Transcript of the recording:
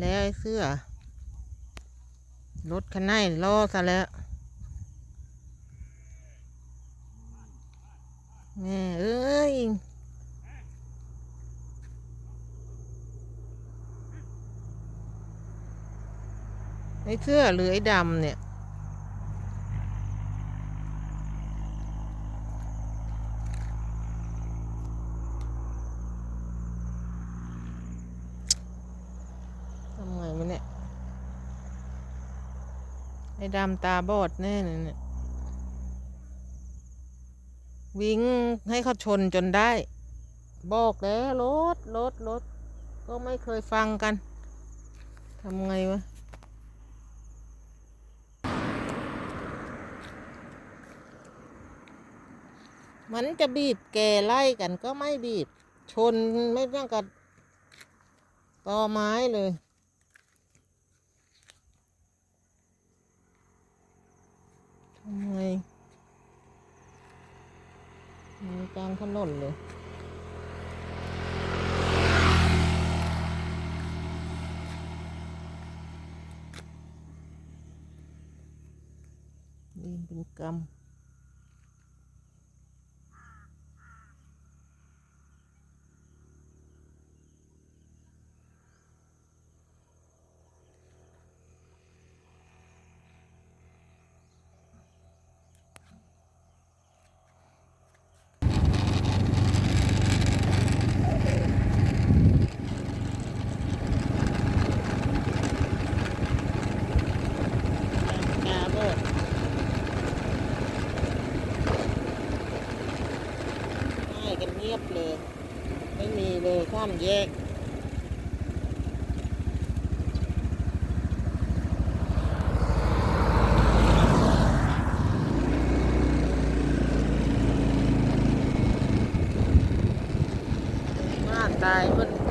แล้วไอ้เสื้อ รถคันไหนล่อซะแล้ว แม่เอ้ยไอ้เสื้อหรือไอ้ดำเนี่ย ทำไงมันเนี่ย ไอ้ดำตาบอดแน่เลยเนี่ยวิ่งให้เขาชนจนได้ บอกแล้วรถรถรถก็ไม่เคยฟังกันทำไงวะมันจะบีบแกไล่กันก็ไม่บีบ ชนไม่ต้องกับตอไม้เลยทำไง มีการถนนเลยนี่เป็นกร กันเงียบเลย ไม่มีเลยข้ามแยกมาตายมัน